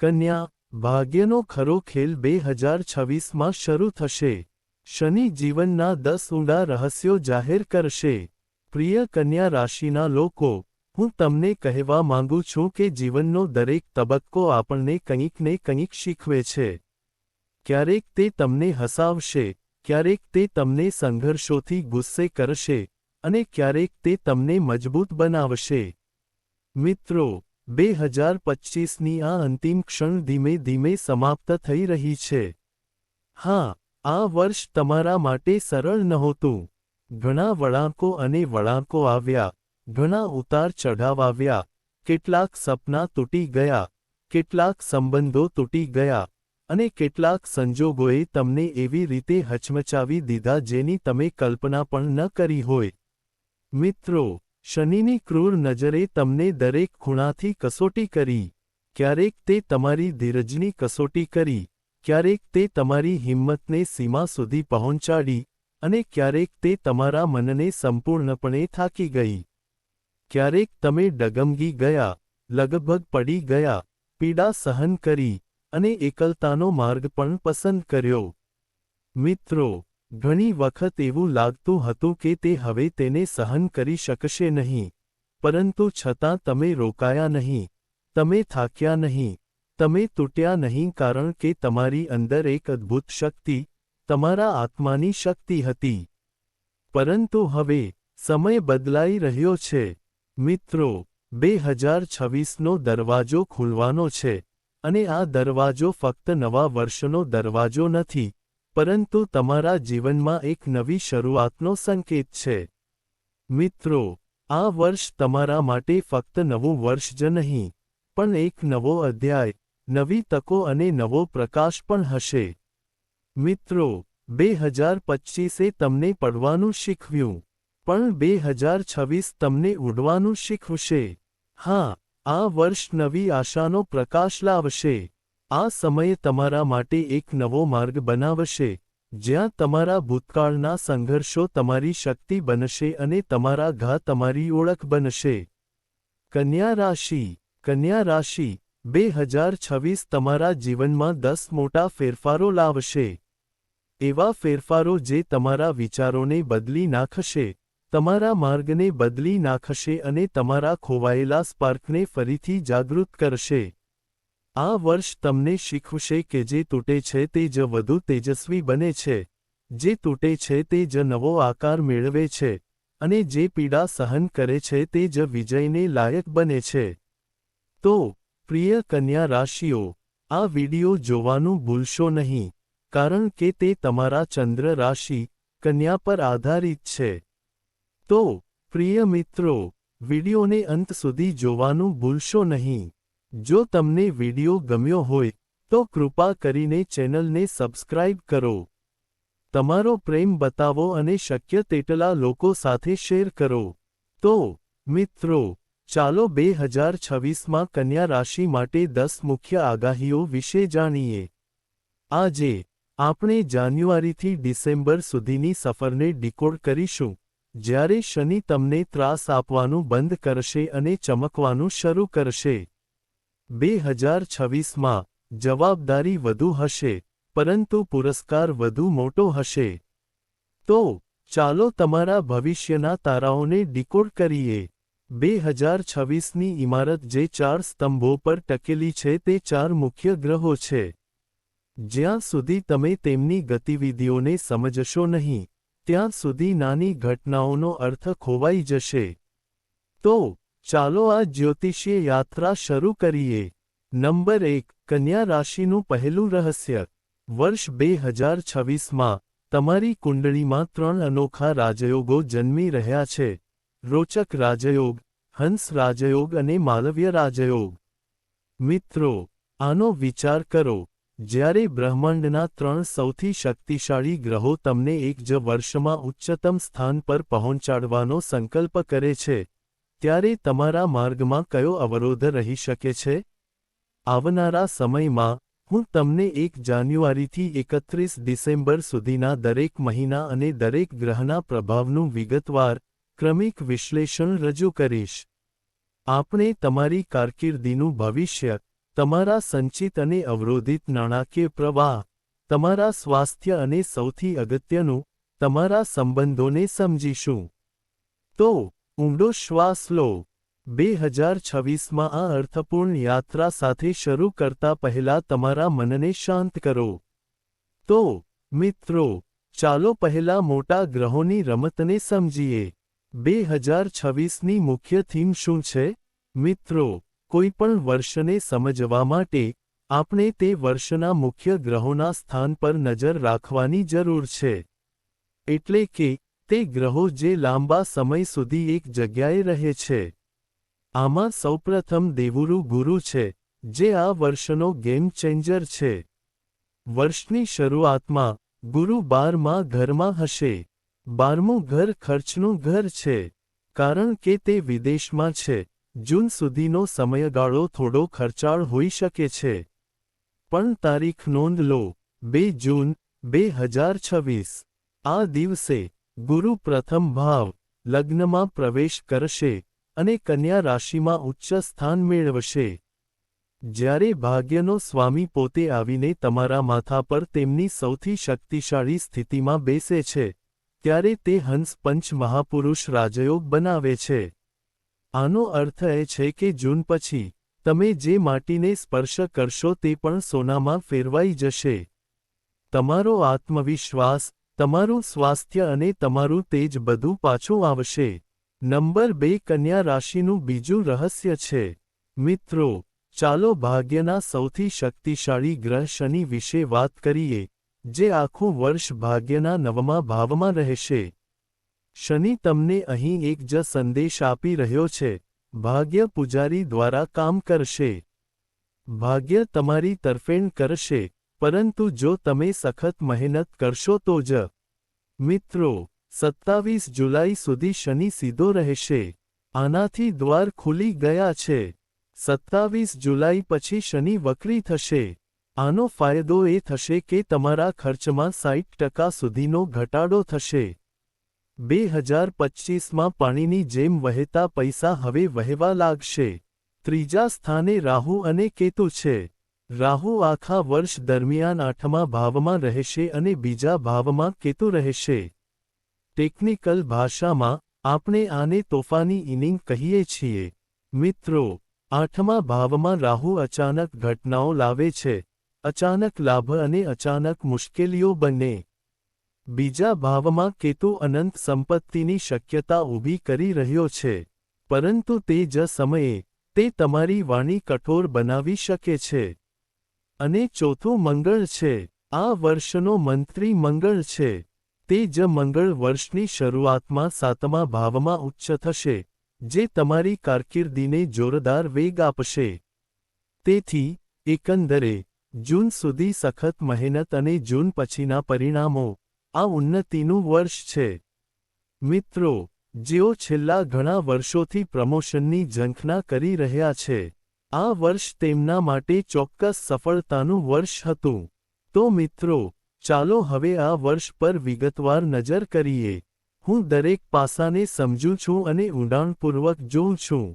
કન્યા, ભાગ્યનો ખરો ખેલ બે હજાર છવ્વીસમાં શરૂ થશે. શનિ જીવનના દસ ઊંડા રહસ્યો જાહેર કરશે. પ્રિય કન્યા રાશિના લોકો, હું તમને કહેવા માંગુ છું કે જીવનનો દરેક તબક્કો આપણને કંઈક ને કંઈક શીખવે છે. ક્યારેક તે તમને હસાવશે, ક્યારેક તે તમને સંઘર્ષોથી ગુસ્સે કરશે અને ક્યારેક તે તમને મજબૂત બનાવશે. મિત્રો બે હજાર પચ્ચીસની આ અંતિમ ક્ષણ ધીમે ધીમે સમાપ્ત થઈ રહી છે. હા, આ વર્ષ તમારા માટે સરળ નહોતું. ઘણા વળાંકો અને વળાંકો આવ્યા, ઘણા ઉતાર ચઢાવ આવ્યા, કેટલાક સપના તૂટી ગયા, કેટલાક સંબંધો તૂટી ગયા, અને કેટલાક સંજોગોએ તમને એવી રીતે હચમચાવી દીધા જેની તમે કલ્પના પણ ન કરી હોય. મિત્રો શનિની ક્રૂર નજરે તમને દરેક ખૂણાથી કસોટી કરી, ક્યારેક તે તમારી ધીરજની કસોટી કરી, ક્યારેક તે તમારી હિંમતને સીમા સુધી પહોંચાડી અને ક્યારેક તે તમારા મનને સંપૂર્ણપણે થાકી ગઈ. ક્યારેક તમે ડગમગી ગયા, લગભગ પડી ગયા, પીડા સહન કરી અને એકલતાનો માર્ગ પણ પસંદ કર્યો. મિત્રો ઘણી વખત એવું લાગતું હતું કે તે હવે તેને સહન કરી શકશે નહીં. પરંતુ છતાં તમે રોકાયા નહીં. તમે થાક્યા નહીં. તમે તૂટ્યા નહીં કારણ કે તમારી અંદર એક અદ્ભુત શક્તિ, તમારા આત્માની શક્તિ હતી. પરંતુ હવે, સમય બદલાઈ રહ્યો છે. મિત્રો બે હજાર છવ્વીસનો દરવાજો ખુલવાનો છે. અને આ દરવાજો ફક્ત નવા વર્ષનો દરવાજો નથી. પરંતુ તમારા જીવનમાં એક નવી શરૂઆતનો સંકેત છે. મિત્રો, આ વર્ષ તમારા માટે ફક્ત નવું વર્ષ જ નહીં, પણ એક નવો અધ્યાય, નવી તકો અને નવો પ્રકાશ પણ હશે. મિત્રો, બે હજાર પચ્ચીસે તમને પડવાનું શીખવ્યું, પણ બે હજાર છવ્વીસ તમને ઉડવાનું શીખવશે. હા, આ વર્ષ નવી આશાનો પ્રકાશ લાવશે. આ સમય તમારા માટે એક નવો માર્ગ બનાવશે, જ્યાં તમારા ભૂતકાળના સંઘર્ષો તમારી શક્તિ બનશે અને તમારા ઘા તમારી ઓળખ બનશે. કન્યા રાશિ કન્યા રાશિ, બે હજાર છવ્વીસ તમારા જીવનમાં દસ મોટા ફેરફારો લાવશે. એવા ફેરફારો જે તમારા વિચારોને બદલી નાખશે, તમારા માર્ગને બદલી નાખશે અને તમારા ખોવાયેલા સ્પાર્કને ફરીથી જાગૃત કરશે. આ વર્ષ તમને શીખવશે કે જે તૂટે છે તે જ વધુ તેજસ્વી બને છે. જે તૂટે છે તે જ નવો આકાર મેળવે છે અને જે પીડા સહન કરે છે તે જ વિજયને લાયક બને છે. તો, પ્રિય કન્યા રાશિઓ, આ વિડિયો જોવાનું ભૂલશો નહીં, કારણ કે તે તમારા ચંદ્ર રાશિ કન્યા પર આધારિત છે. તો, પ્રિય મિત્રો, વિડિયોને અંત સુધી જોવાનું ભૂલશો નહીં. જો તમને વિડિયો ગમ્યો હોય, તો કૃપા કરીને ચેનલને સબસ્ક્રાઇબ કરો. તમારો પ્રેમ બતાવો અને શક્ય તેટલા લોકો સાથે શેર કરો. તો, મિત્રો, ચાલો બે હજાર છવ્વીસમાં કન્યા રાશિ માટે દસ મુખ્ય આગાહીઓ વિશે જાણીએ. આજે, આપણે જાન્યુઆરીથી ડિસેમ્બર સુધીની સફરને ડીકોડ કરીશું. જ્યારે શનિ તમને ત્રાસ આપવાનું બંધ કરશે અને ચમકવાનું શરૂ કરશે. બે હજાર છવ્વીસમાં જવાબદારી વધુ હશે, પરંતુ પુરસ્કાર વધુ મોટો હશે. તો, ચાલો તમારા ભવિષ્યના તારાઓને ડીકોડ કરીએ. બે હજાર છવ્વીસની ઇમારત જે ચાર સ્તંભો પર ટકેલી છે તે ચાર મુખ્ય ગ્રહો છે. જ્યાં સુધી તમે તેમની ગતિવિધિઓને સમજશો નહીં, ત્યાં સુધી નાની ઘટનાઓનો અર્થ ખોવાઈ જશે. તો ચાલો આ જ્યોતિષીય યાત્રા શરૂ કરીએ. નંબર એક, કન્યા રાશિનું પહેલું રહસ્ય. વર્ષ બે હજાર છવ્વીસમાં, તમારી કુંડળીમાં ત્રણ અનોખા રાજયોગો જન્મી રહ્યા છે. રોચક રાજયોગ, હંસ રાજયોગ અને માલવ્ય રાજયોગ. મિત્રો, આનો વિચાર કરો. જ્યારે બ્રહ્માંડના ત્રણ સૌથી શક્તિશાળી ગ્રહો તમને એક જ વર્ષમાં ઉચ્ચતમ સ્થાન પર પહોંચાડવાનો સંકલ્પ કરે છે ત્યારે તમારા માર્ગમાં કયો અવરોધ રહી શકે છે? આવનારા સમયમાં, હું તમને એક જાન્યુઆરીથી એકત્રીસ ડિસેમ્બર સુધીના દરેક મહિના અને દરેક ગ્રહના પ્રભાવનું વિગતવાર, ક્રમિક વિશ્લેષણ રજૂ કરીશ. આપણે તમારી કારકિર્દીનું ભવિષ્ય, તમારા સંચિત અને અવરોધિત નાણાકીય પ્રવાહ, તમારા સ્વાસ્થ્ય અને સૌથી અગત્યનું, તમારા સંબંધોને સમજીશું. તો ઊંડો શ્વાસ લો. બે હજાર છવ્વીસમાં આ અર્થપૂર્ણ યાત્રા સાથે શરૂ કરતા પહેલા તમારા મનને શાંત કરો. તો, મિત્રો, ચાલો પહેલા મોટા ગ્રહોની રમતને સમજીએ. બે હજાર છવ્વીસની મુખ્ય થીમ શું છે? મિત્રો, કોઈપણ વર્ષને સમજવા માટે આપણે તે વર્ષના મુખ્ય ગ્રહોના સ્થાન પર નજર રાખવાની જરૂર છે. એટલે કે તે ગ્રહો જે લાંબા સમય સુધી એક જગ્યાએ રહે છે. આમાં સૌપ્રથમ દેવુરુ ગુરુ છે, જે આ વર્ષનો ગેમ ચેન્જર છે. વર્ષની શરૂઆતમાં, ગુરુ બારમાં ઘરમાં હશે. બારમું ઘર ખર્ચનું ઘર છે, કારણ કે તે વિદેશમાં છે. જૂન સુધીનો સમયગાળો થોડો ખર્ચાળ હોઈ શકે છે. પણ તારીખ નોંધ લો, બે જૂન, બે હજાર છવ્વીસ. આ દિવસે ગુરુ પ્રથમ ભાવ, લગ્નમાં પ્રવેશ કરશે અને કન્યા રાશિમાં ઉચ્ચ સ્થાન મેળવશે. જ્યારે ભાગ્યનો સ્વામી પોતે આવીને તમારા માથા પર તેમની સૌથી શક્તિશાળી સ્થિતિમાં બેસે છે, ત્યારે તે હંસ પંચ મહાપુરુષ રાજયોગ બનાવે છે. આનો અર્થ એ છે કે જૂન પછી, તમે જે માટીને સ્પર્શ કરશો તે પણ સોનામાં ફેરવાઈ જશે. તમારો આત્મવિશ્વાસ તમારું સ્વાસ્થ્ય અને તમારું તેજ બધું પાછું આવશે. નંબર બે, કન્યા રાશિનું બીજું રહસ્ય છે. મિત્રો, ચાલો ભાગ્યના સૌથી શક્તિશાળી ગ્રહ શનિ વિશે વાત કરીએ, જે આખું વર્ષ ભાગ્યના નવમા ભાવમાં રહેશે. શનિ તમને અહીં એક જ સંદેશ આપી રહ્યો છે, ભાગ્ય પૂજારી દ્વારા કામ કરશે. ભાગ્ય તમારી તરફેણ કરશે. પરંતુ જો તમે સખત મહેનત કરશો તો જ. મિત્રો, સત્તાવીસ જુલાઈ સુધી શનિ સીધો રહેશે. આનાથી દ્વાર ખુલી ગયા છે. સત્તાવીસ જુલાઈ પછી શનિ વક્રી થશે. આનો ફાયદો એ થશે કે તમારા ખર્ચમાં સાઠ ટકા સુધીનો ઘટાડો થશે. બે હજાર પચ્ચીસમાં પાણીની જેમ વહેતા પૈસા હવે વહેવા લાગશે. ત્રીજા સ્થાને રાહુ અને કેતુ છે. રાહુ આખા વર્ષ દરમિયાન આઠમા ભાવમાં રહેશે અને બીજા ભાવમાં કેતુ રહેશે. ટેકનિકલ ભાષામાં આપણે આને તોફાની ઇનિંગ કહીએ છીએ. મિત્રો, આઠમા ભાવમાં રાહુ અચાનક ઘટનાઓ લાવે છે. અચાનક લાભ અને અચાનક મુશ્કેલીઓ બંને. બીજા ભાવમાં કેતુ અનંત સંપત્તિની શક્યતા ઊભી કરી રહ્યો છે. પરંતુ તે જ સમયે તે તમારી વાણી કઠોર બનાવી શકે છે. અને ચોથું મંગળ છે. આ વર્ષનો મંત્રી મંગળ છે. તે જ મંગળ વર્ષની શરૂઆતમાં સાતમા ભાવમાં ઉચ્ચ થશે, જે તમારી કારકિર્દીને જોરદાર વેગ આપશે. તેથી, એકંદરે, જૂન સુધી સખત મહેનત અને જૂન પછીના પરિણામો, આ ઉન્નતિનું વર્ષ છે. મિત્રો, જેઓ છેલ્લા ઘણા વર્ષોથી પ્રમોશનની ઝંખના કરી રહ્યા છે આ વર્ષ તેમના માટે ચોક્કસ સફળતાનું વર્ષ હતું. તો મિત્રો, ચાલો હવે આ વર્ષ પર વિગતવાર નજર કરીએ. હું દરેક પાસાને સમજું છું અને ઊંડાણપૂર્વક જોઉં છું.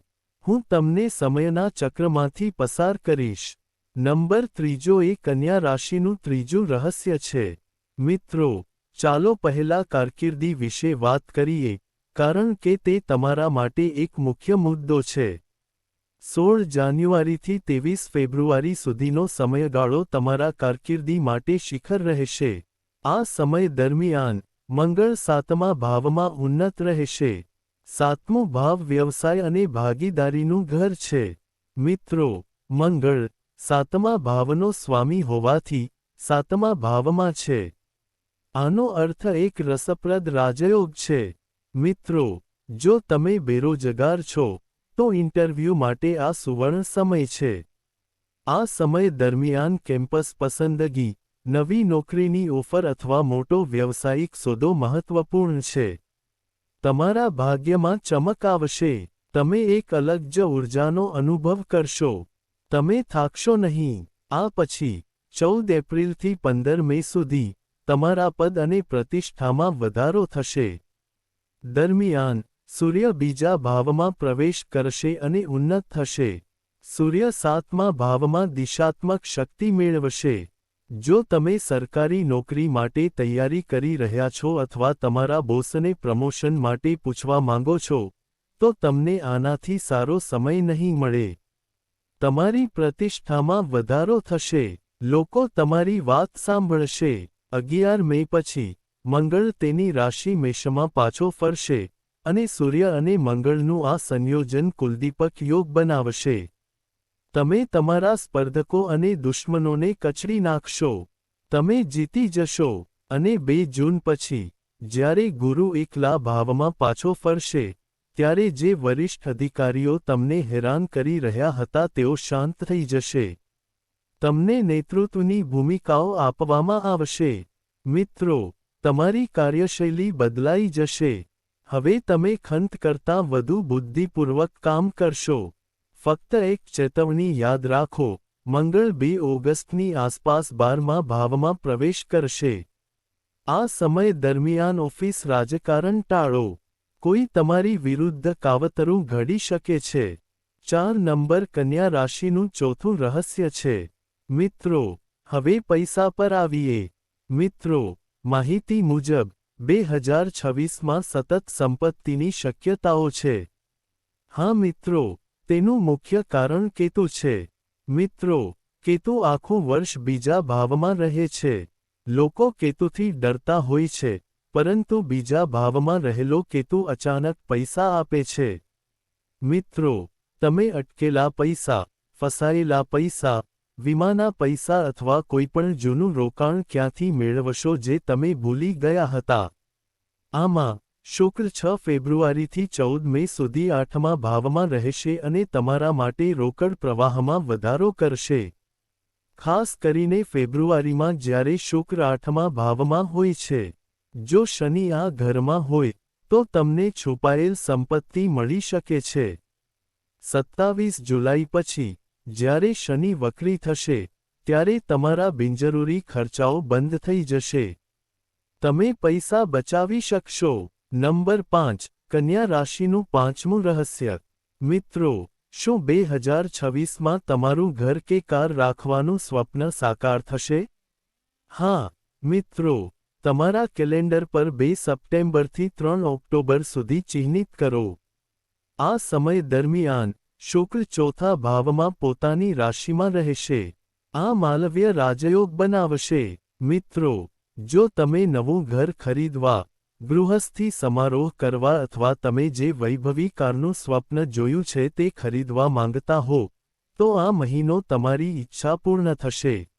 હું તમને સમયના ચક્રમાંથી પસાર કરીશ. નંબર ત્રીજો એ કન્યા રાશિનું ત્રીજું રહસ્ય છે. મિત્રો, ચાલો પહેલા કારકિર્દી વિશે વાત કરીએ, કારણ કે તે તમારા માટે એક મુખ્ય મુદ્દો છે. સોળ જાન્યુઆરીથી ત્રેવીસ ફેબ્રુઆરી સુધીનો સમયગાળો તમારા કારકિર્દી માટે શિખર રહેશે. આ સમય દરમિયાન મંગળ સાતમા ભાવમાં ઉન્નત રહેશે. સાતમો ભાવ વ્યવસાય અને ભાગીદારીનું ઘર છે. મિત્રો, મંગળ સાતમા ભાવનો સ્વામી હોવાથી સાતમા ભાવમાં છે. આનો અર્થ એક રસપ્રદ રાજયોગ છે. મિત્રો, જો તમે બેરોજગાર છો તો ઇન્ટરવ્યૂ માટે આ સુવર્ણ સમય છે. આ સમય દરમિયાન કેમ્પસ પસંદગી, નવી નોકરીની ઓફર અથવા મોટો વ્યવસાયિક સોદો મહત્વપૂર્ણ છે. તમારા ભાગ્યમાં ચમક આવશે. તમે એક અલગ જ ઊર્જાનો અનુભવ કરશો. તમે થાકશો નહીં. આ પછી, ચૌદ એપ્રિલથી પંદર મે સુધી, તમારા પદ અને પ્રતિષ્ઠામાં વધારો થશે. દરમિયાન સૂર્ય બીજા ભાવમાં પ્રવેશ કરશે અને ઉન્નત થશે. સૂર્ય સાતમા ભાવમાં દિશાત્મક શક્તિ મેળવશે. જો તમે સરકારી નોકરી માટે તૈયારી કરી રહ્યા છો અથવા તમારા બોસને પ્રમોશન માટે પૂછવા માંગો છો, તો તમને આનાથી સારો સમય નહીં મળે. તમારી પ્રતિષ્ઠામાં વધારો થશે. લોકો તમારી વાત સાંભળશે. અગિયાર મે પછી, મંગળ તેની રાશિ મેષમાં પાછો ફરશે. અને સૂર્ય અને મંગળનું આ સંયોજન કુલદીપક યોગ બનાવશે. તમે તમારા સ્પર્ધકો અને દુશ્મનોને કચડી નાખશો. તમે જીતી જશો અને બે જૂન પછી, જ્યારે ગુરુ એકલા ભાવમાં પાછો ફરશે, ત્યારે જે વરિષ્ઠ અધિકારીઓ તમને હેરાન કરી રહ્યા હતા તેઓ શાંત થઈ જશે. તમને નેતૃત્વની ભૂમિકાઓ આપવામાં આવશે. મિત્રો, તમારી કાર્યશૈલી બદલાઈ જશે. હવે તમે ખંત કરતાં વધુ બુદ્ધિપૂર્વક કામ કરશો. ફક્ત એક ચેતવણી યાદ રાખો, મંગળ બે ઓગસ્ટની આસપાસ બારમાં ભાવમાં પ્રવેશ કરશે. આ સમય દરમિયાન ઓફિસ રાજકારણ ટાળો. કોઈ તમારી વિરુદ્ધ કાવતરું ઘડી શકે છે. ચાર નંબર કન્યા રાશિનું ચોથું રહસ્ય છે. મિત્રો, હવે પૈસા પર આવીએ. મિત્રો, માહિતી મુજબ બે હજાર છવ્વીસમાં સતત સંપત્તિની શક્યતાઓ છે. હા મિત્રો, તેનું મુખ્ય કારણ કેતુ છે. મિત્રો, કેતુ આખું વર્ષ બીજા ભાવમાં રહે છે. લોકો કેતુથી ડરતા હોય છે, પરંતુ બીજા ભાવમાં રહેલો કેતુ અચાનક પૈસા આપે છે. મિત્રો, તમે અટકેલા પૈસા, ફસાયેલા પૈસા વીમાના પૈસા અથવા કોઈપણ જૂનું રોકાણ ક્યાંથી મેળવશો જે તમે ભૂલી ગયા હતા? આમાં શુક્ર છ ફેબ્રુઆરીથી ચૌદ મે સુધી આઠમા ભાવમાં રહેશે અને તમારા માટે રોકડ પ્રવાહમાં વધારો કરશે. ખાસ કરીને ફેબ્રુઆરીમાં જ્યારે શુક્ર આઠમા ભાવમાં હોય છે. જો શનિ આ ઘરમાં હોય, તો તમને છુપાયેલ સંપત્તિ મળી શકે છે. સત્તાવીસ જુલાઈ પછી જ્યારે શનિ વક્રી થશે, ત્યારે તમારા બિનજરૂરી ખર્ચાઓ બંધ થઈ જશે. તમે પૈસા બચાવી શકશો. નંબર પાંચ, કન્યા રાશિનું પાંચમું રહસ્ય. મિત્રો, શું બે હજાર છવ્વીસમાં તમારું ઘર કે કાર રાખવાનું સ્વપ્ન સાકાર થશે? હા, મિત્રો, તમારા કેલેન્ડર પર બે સપ્ટેમ્બરથી ત્રણ ઓક્ટોબર સુધી ચિહ્નિત કરો. આ સમય દરમિયાન શુક્ર ચોથા ભાવમાં પોતાની રાશિમાં રહેશે. આ માલવ્ય રાજયોગ બનાવશે. મિત્રો, જો તમે નવું ઘર ખરીદવા, ગૃહસ્થી સમારોહ કરવા અથવા તમે જે વૈભવી કારનું સ્વપ્ન જોયું છે તે ખરીદવા માંગતા હો, તો આ મહિનો તમારી ઈચ્છા પૂર્ણ થશે.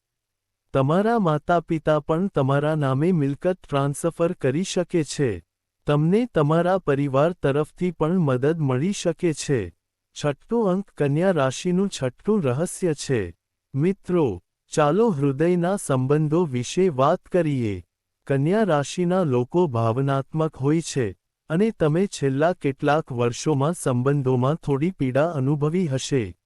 તમારા માતા પિતા પણ તમારા નામે મિલકત ટ્રાન્સફર કરી શકે છે. તમને તમારા પરિવાર તરફથી પણ મદદ મળી શકે છે. છઠ્ઠું અંક કન્યા રાશિનું છઠ્ઠું રહસ્ય છે. મિત્રો, ચાલો હૃદયના સંબંધો વિશે વાત કરીએ. કન્યા રાશિના લોકો ભાવનાત્મક હોય છે અને તમે છેલ્લા કેટલાક વર્ષોમાં સંબંધોમાં થોડી પીડા અનુભવી હશે.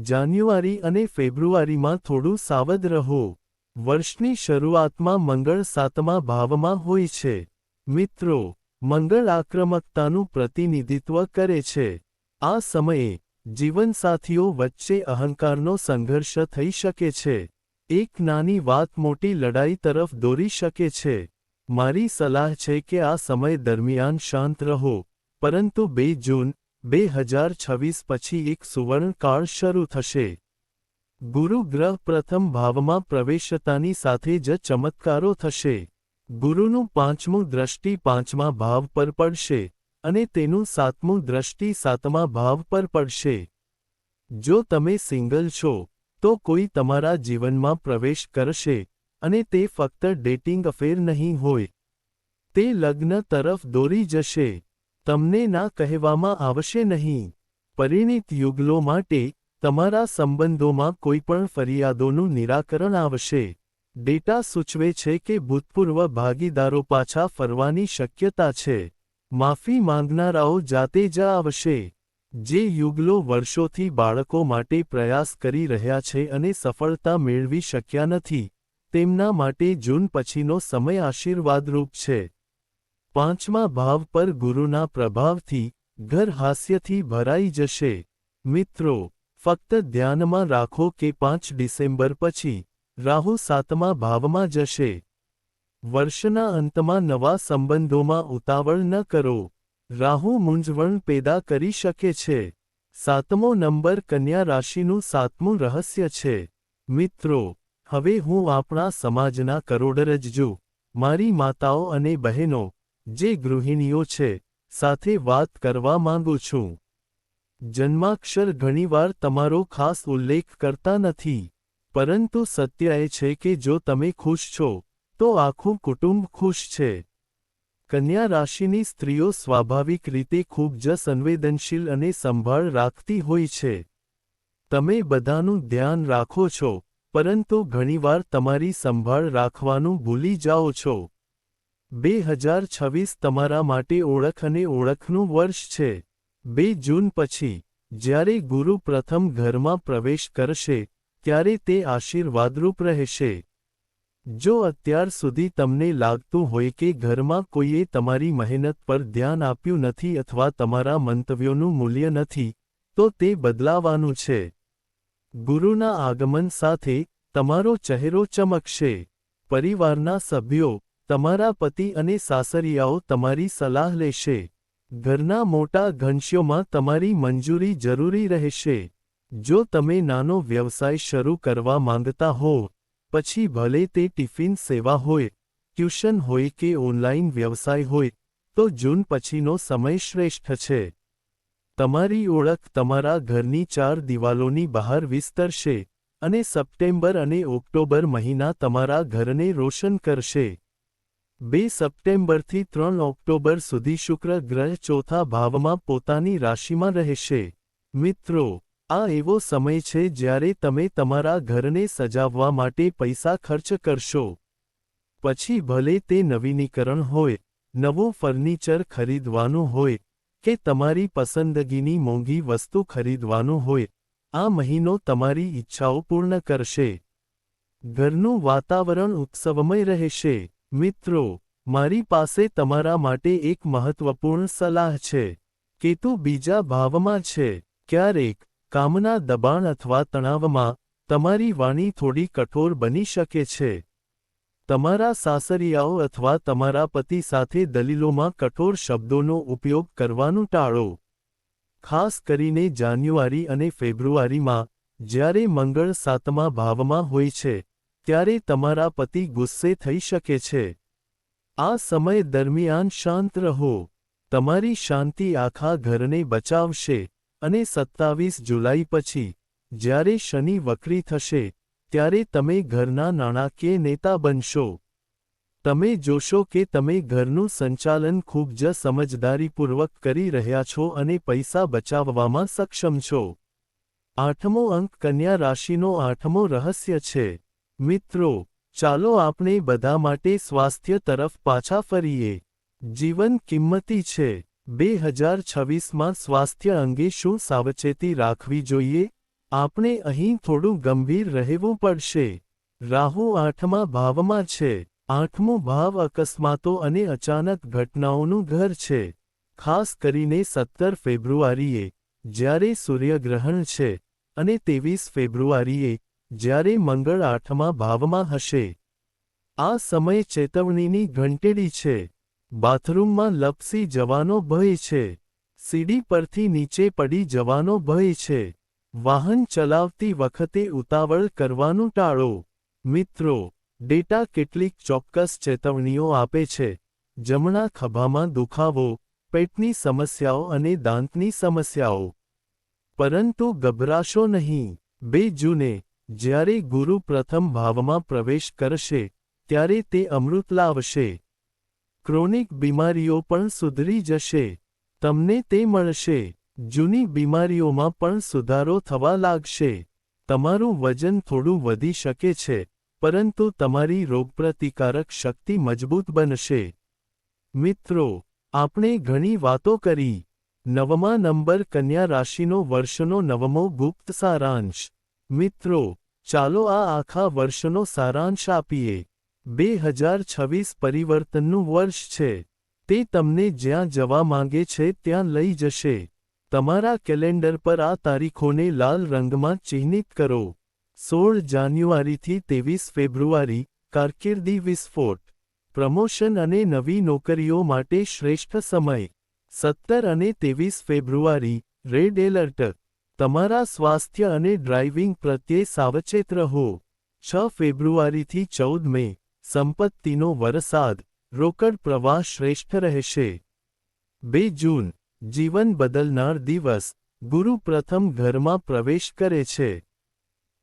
જાન્યુઆરી અને ફેબ્રુઆરીમાં થોડું સાવધ રહો. વર્ષની શરૂઆતમાં મંગળ સાતમા ભાવમાં હોય છે. મિત્રો, મંગળ આક્રમકતાનું પ્રતિનિધિત્વ કરે છે. આ સમયે જીવનસાથીઓ વચ્ચે અહંકારનો સંઘર્ષ થઈ શકે છે. એક નાની વાત મોટી લડાઈ તરફ દોરી શકે છે. મારી સલાહ છે કે આ સમય દરમિયાન શાંત રહો. પરંતુ બે જૂન, બે હજાર છવ્વીસ પછી એક સુવર્ણકાળ શરૂ થશે. ગુરુ ગ્રહ પ્રથમ ભાવમાં પ્રવેશતાની સાથે જ ચમત્કારો થશે. ગુરુનું પાંચમું દ્રષ્ટિ પાંચમા ભાવ પર પડશે. અને તેનું સાતમું દ્રષ્ટિ સાતમા ભાવ પર પડશે. જો તમે સિંગલ છો, તો કોઈ તમારા જીવનમાં પ્રવેશ કરશે અને તે ફક્ત ડેટિંગ અફેર નહીં હોય. તે લગ્ન તરફ દોરી જશે. તમને ના કહેવામાં આવશે નહીં. પરિણિત યુગલો માટે તમારા સંબંધોમાં કોઈપણ ફરિયાદોનું નિરાકરણ આવશે. ડેટા સૂચવે છે કે ભૂતપૂર્વ ભાગીદારો પાછા ફરવાની શક્યતા છે. માફી માંગનારાઓ જાતે જ આવશે જે યુગલો વર્ષોથી બાળકો માટે પ્રયાસ કરી રહ્યા છે અને સફળતા મેળવી શક્યા નથી, તેમના માટે જૂન પછીનો સમય આશીર્વાદરૂપ છે. પાંચમા ભાવ પર ગુરુના પ્રભાવથી ઘર હાસ્યથી ભરાઈ જશે. મિત્રો, ફક્ત ધ્યાનમાં રાખો કે પાંચ ડિસેમ્બર પછી રાહુ સાતમા ભાવમાં જશે. વર્ષના અંતમાં નવા સંબંધોમાં ઉતાવળ ન કરો. રાહુ મૂંઝવણ પેદા કરી શકે છે. સાતમો નંબર કન્યા રાશિનું સાતમું રહસ્ય છે. મિત્રો, હવે હું આપણા સમાજના કરોડરજ્જુ મારી માતાઓ અને બહેનો, જે ગૃહિણીઓ છે, સાથે વાત કરવા માંગુ છું. જન્માક્ષર ઘણીવાર તમારો ખાસ ઉલ્લેખ કરતા નથી. પરંતુ સત્ય એ છે કે જો તમે ખુશ છો તો આખું કુટુંબ ખુશ છે. કન્યા રાશિની સ્ત્રીઓ સ્વાભાવિક રીતે ખૂબ જ સંવેદનશીલ અને સંભાળ રાખતી હોય છે. તમે બધાનું ધ્યાન રાખો છો, પરંતુ ઘણીવાર તમારી સંભાળ રાખવાનું ભૂલી જાઓ છો. બે હજાર છવ્વીસ તમારા માટે ઓળખ અને ઓળખનું વર્ષ છે. બે જૂન પછી, જ્યારે ગુરુ પ્રથમ ઘરમાં પ્રવેશ કરશે, ત્યારે તે આશીર્વાદરૂપ રહેશે. જો અત્યાર સુધી તમને લાગતું હોય કે ઘરમાં કોઈએ તમારી મહેનત પર ધ્યાન આપ્યું નથી અથવા તમારા મંતવ્યોનું મૂલ્ય નથી, તો તે બદલાવાનું છે. ગુરુના આગમન સાથે તમારો ચહેરો ચમકશે. પરિવારના સભ્યો, તમારા પતિ અને સાસરિયાઓ તમારી સલાહ લેશે. ઘરના મોટા ઘંશ્યોમાં તમારી મંજૂરી જરૂરી રહેશે. જો તમે નાનો વ્યવસાય શરૂ કરવા માંગતા હો પછી ભલે તે ટિફિન સેવા હોય, ટ્યુશન હોય કે ઓનલાઇન વ્યવસાય હોય, તો જૂન પછીનો સમય શ્રેષ્ઠ છે. તમારી ઓળખ તમારા ઘરની ચાર દિવાલોની બહાર વિસ્તરશે અને સપ્ટેમ્બર અને ઓક્ટોબર મહિના તમારા ઘરને રોશન કરશે. બે સપ્ટેમ્બરથી ત્રણ ઓક્ટોબર સુધી શુક્ર ગ્રહ ચોથા ભાવમાં પોતાની રાશિમાં રહેશે. મિત્રો આ એવો સમય છે જ્યારે તમે તમારા ઘરને સજાવવા માટે પૈસા ખર્ચ કરશો. પછી ભલે તે નવીનીકરણ હોય, નવું ફર્નિચર ખરીદવાનું હોય, કે તમારી પસંદગીની મોંઘી વસ્તુ ખરીદવાનું હોય, આ મહિનો તમારી ઈચ્છાઓ પૂર્ણ કરશે. ઘરનું વાતાવરણ ઉત્સવમય રહેશે. મિત્રો, મારી પાસે તમારા માટે એક મહત્વપૂર્ણ સલાહ છે. કેતુ બીજા ભાવમાં છે, ક્યારેક કામના દબાણ અથવા તણાવમાં તમારી વાણી થોડી કઠોર બની શકે છે. તમારા સાસરિયાઓ અથવા તમારા પતિ સાથે દલીલોમાં કઠોર શબ્દોનો ઉપયોગ કરવાનું ટાળો. ખાસ કરીને જાન્યુઆરી અને ફેબ્રુઆરીમાં, જ્યારે મંગળ સાતમા ભાવમાં હોય છે, ત્યારે તમારા પતિ ગુસ્સે થઈ શકે છે. આ સમય દરમિયાન શાંત રહો. તમારી શાંતિ આખા ઘરને બચાવશે. અને સત્તાવીસ જુલાઈ પછી, જ્યારે શનિ વક્રી થશે, ત્યારે તમે ઘરના નાણાકીય નેતા બનશો. તમે જોશો કે તમે ઘરનું સંચાલન ખૂબ જ સમજદારીપૂર્વક કરી રહ્યા છો અને પૈસા બચાવવામાં સક્ષમ છો. આઠમો અંક કન્યા રાશિનો આઠમો રહસ્ય છે. મિત્રો, ચાલો આપણે બધા માટે સ્વાસ્થ્ય તરફ પાછા ફરીએ. જીવન કિંમતી છે. બે હજાર છવ્વીસમાં સ્વાસ્થ્ય અંગે શું સાવચેતી રાખવી જોઈએ? આપણે અહીં થોડું ગંભીર રહેવું પડશે. રાહુ આઠમા ભાવમાં છે. આઠમો ભાવ અકસ્માતો અને અચાનક ઘટનાઓનું ઘર છે. ખાસ કરીને સત્તર ફેબ્રુઆરીએ, જ્યારે સૂર્યગ્રહણ છે, અને ત્રેવીસ ફેબ્રુઆરીએ, જ્યારે મંગળ આઠમા ભાવમાં હશે. આ સમય ચેતવણીની ઘંટેડી છે. બાથરૂમમાં લપસી જવાનો ભય છે. સીડી પરથી નીચે પડી જવાનો ભય છે. વાહન ચલાવતી વખતે ઉતાવળ કરવાનું ટાળો. મિત્રો, ડેટા કેટલીક ચોક્કસ ચેતવણીઓ આપે છે. જમણા ખભામાં દુખાવો, પેટની સમસ્યાઓ અને દાંતની સમસ્યાઓ. પરંતુ ગભરાશો નહીં. બે જૂને, જ્યારે ગુરુ પ્રથમ ભાવમાં પ્રવેશ કરશે, ત્યારે તે અમૃત લાવશે. ક્રોનિક બીમારીઓ પણ સુધરી જશે. તમને તે મળશે. જૂની બીમારીઓમાં પણ સુધારો થવા લાગશે. તમારું વજન થોડું વધી શકે છે, પરંતુ તમારી રોગપ્રતિકારક શક્તિ મજબૂત બનશે. મિત્રો, આપણે ઘણી વાતો કરી. નવમા નંબર કન્યા રાશિનો વર્ષનો નવમો ગુપ્ત સારાંશ. મિત્રો, ચાલો આ આખા વર્ષનો સારાંશ આપીએ. બે હજાર છવ્વીસ પરિવર્તનનું વર્ષ છે. તે તમને જ્યાં જવા માંગે છે ત્યાં લઈ જશે. તમારા કેલેન્ડર પર આ તારીખોને લાલ રંગમાં ચિહ્નિત કરો. સોળ જાન્યુઆરીથી ત્રેવીસ ફેબ્રુઆરી, કારકિર્દી વિસ્ફોટ. પ્રમોશન અને નવી નોકરીઓ માટે શ્રેષ્ઠ સમય. સત્તર અને ત્રેવીસ ફેબ્રુઆરી, રેડ એલર્ટ. તમારા સ્વાસ્થ્ય અને ડ્રાઇવિંગ પ્રત્યે સાવચેત રહો. છ ફેબ્રુઆરીથી ચૌદ મે. સંપત્તિનો વરસાદ. રોકડ પ્રવાહ શ્રેષ્ઠ રહેશે. બે જૂન. જીવન બદલનાર દિવસ. ગુરુ પ્રથમ ઘરમાં પ્રવેશ કરે છે.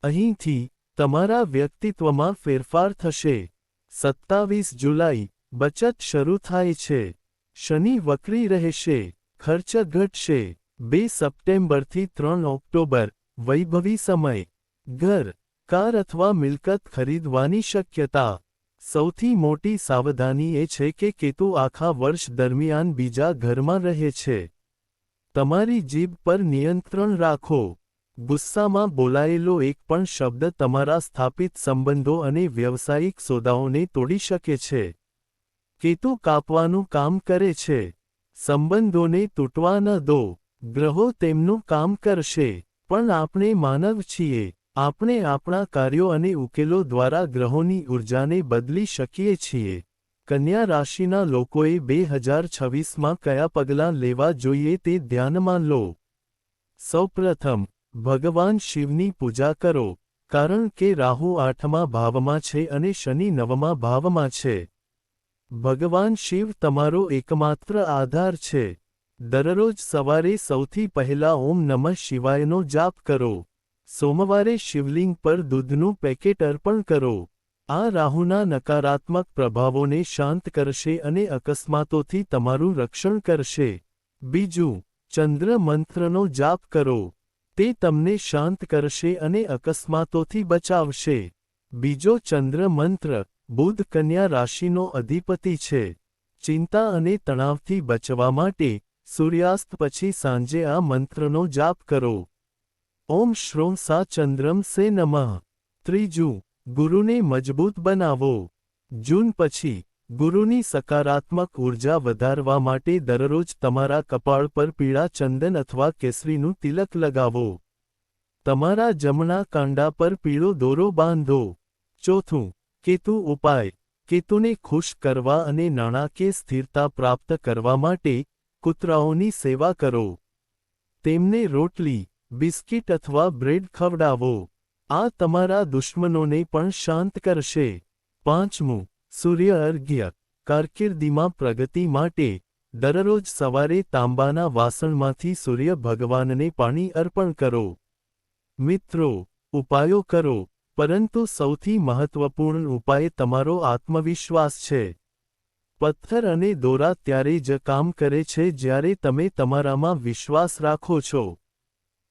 અહીંથી તમારા વ્યક્તિત્વમાં ફેરફાર થશે. સત્તાવીસ જુલાઈ. બચત શરૂ થાય છે. શનિ વક્રી રહેશે. ખર્ચ ઘટશે. બે સપ્ટેમ્બરથી ત્રણ ઓક્ટોબર. વૈભવી સમય. ઘર, કાર અથવા મિલકત ખરીદવાની શક્યતા. સૌથી મોટી સાવધાની એ છે કે કેતુ આખા વર્ષ દરમિયાન બીજા ઘરમાં રહે છે. તમારી જીભ પર નિયંત્રણ રાખો. ગુસ્સામાં બોલાયેલો એક પણ શબ્દ તમારા સ્થાપિત સંબંધો અને વ્યવસાયિક સોદાઓને તોડી શકે છે. કેતુ કાપવાનું કામ કરે છે. સંબંધોને તૂટવા ન દો. ગ્રહો તેમનું કામ કરશે. પણ આપણે માનવ છીએ. આપણે આપણા કાર્યો અને ઉકેલો દ્વારા ગ્રહોની ઊર્જાને બદલી શકીએ છીએ. કન્યા રાશિના લોકોએ બે હજાર છવ્વીસમાં કયા પગલાં લેવા જોઈએ તે ધ્યાનમાં લો. સૌપ્રથમ, ભગવાન શિવની પૂજા કરો, કારણ કે રાહુ આઠમા ભાવમાં છે અને શનિ નવમા ભાવમાં છે. ભગવાન શિવ તમારો એકમાત્ર આધાર છે. દરરોજ સવારે સૌથી પહેલા ઓમ નમઃ શિવાયનો જાપ કરો. સોમવારે શિવલિંગ પર દૂધનું પેકેટ અર્પણ કરો. આ રાહુના નકારાત્મક પ્રભાવોને શાંત કરશે અને અકસ્માતોથી તમારું રક્ષણ કરશે. બીજું, ચંદ્ર મંત્રનો જાપ કરો. તે તમને શાંત કરશે અને અકસ્માતોથી બચાવશે. બીજો, ચંદ્ર મંત્ર, બુધ કન્યા રાશિનો અધિપતિ છે. ચિંતા અને તણાવથી બચવા માટે સૂર્યાસ્ત પછી સાંજે આ મંત્રનો જાપ કરો. ઓમ શ્રોમ સા ચંદ્રમ સે નમઃ. ત્રીજું, ગુરુને મજબૂત બનાવો. જૂન પછી, ગુરુની સકારાત્મક ઊર્જા વધારવા માટે દરરોજ તમારા કપાળ પર પીળા ચંદન અથવા કેસરીનું તિલક લગાવો. તમારા જમણા કાંડા પર પીળો દોરો બાંધો. ચોથું, કેતુ ઉપાય. કેતુને ખુશ કરવા અને નાણાકીય સ્થિરતા પ્રાપ્ત કરવા માટે કૂતરાઓની સેવા કરો. તેમને રોટલી બિસ્કિટ અથવા બ્રેડ ખવડાવો. આ તમારા દુશ્મનોને પણ શાંત કરશે. પાંચમું, સૂર્ય અર્ઘ્ય. કારકિર્દીમાં પ્રગતિ માટે દરરોજ સવારે તાંબાના વાસણમાંથી સૂર્ય ભગવાનને પાણી અર્પણ કરો. મિત્રો, ઉપાયો કરો, પરંતુ સૌથી મહત્વપૂર્ણ ઉપાય તમારો આત્મવિશ્વાસ છે. પથ્થર અને દોરા ત્યારે જ કામ કરે છે જ્યારે તમે તમારામાં વિશ્વાસ રાખો છો.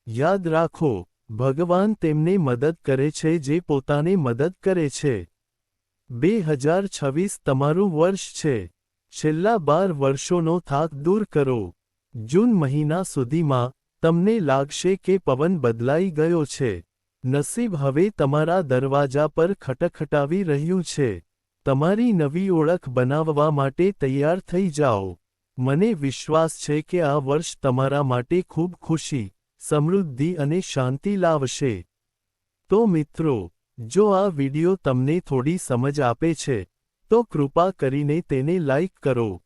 યાદ રાખો, ભગવાન તેમને મદદ કરે છે જે પોતાને મદદ કરે છે. બે હજાર છવ્વીસ તમારું વર્ષ છે. છેલ્લા બાર વર્ષોનો થાક દૂર કરો. જૂન મહિના સુધીમાં તમને લાગશે કે પવન બદલાઈ ગયો છે. નસીબ હવે તમારા દરવાજા પર ખટખટાવી રહ્યું છે. તમારી નવી ઓળખ બનાવવા માટે તૈયાર થઈ જાઓ. મને વિશ્વાસ છે કે આ વર્ષ તમારા માટે ખૂબ ખુશી. સમૃદ્ધિ અને શાંતિ લાવશે. તો મિત્રો, જો આ વિડિયો તમને થોડી સમજ આપે છે, તો કૃપા કરીને તેને લાઇક કરો.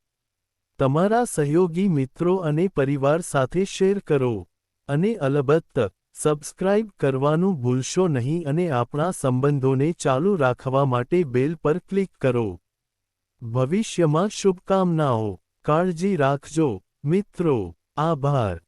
તમારા સહયોગી મિત્રો અને પરિવાર સાથે શેર કરો. અને અલબત્ત, સબસ્ક્રાઇબ કરવાનું ભૂલશો નહીં અને આપણા સંબંધોને ચાલુ રાખવા માટે બેલ પર ક્લિક કરો. ભવિષ્યમાં શુભકામનાઓ. કાળજી રાખજો. મિત્રો, આભાર.